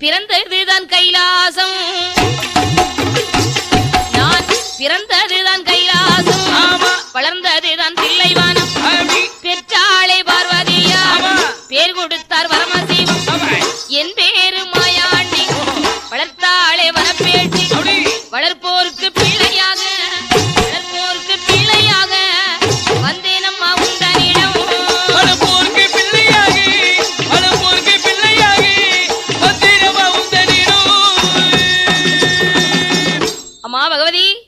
பிறந்ததுதான் கைலாசம். நான் பிறந்ததுதான் கைலாசம். ஆமா வளர்ந்ததுதான் தில்லைவானம். பெற்றாளே பார்வதியா. பேர் கொடுத்தார் வரமசிவம். என் பேரு மாயாண்டி. வளர்த்தாளே வரப்பேட்டி Mọi 的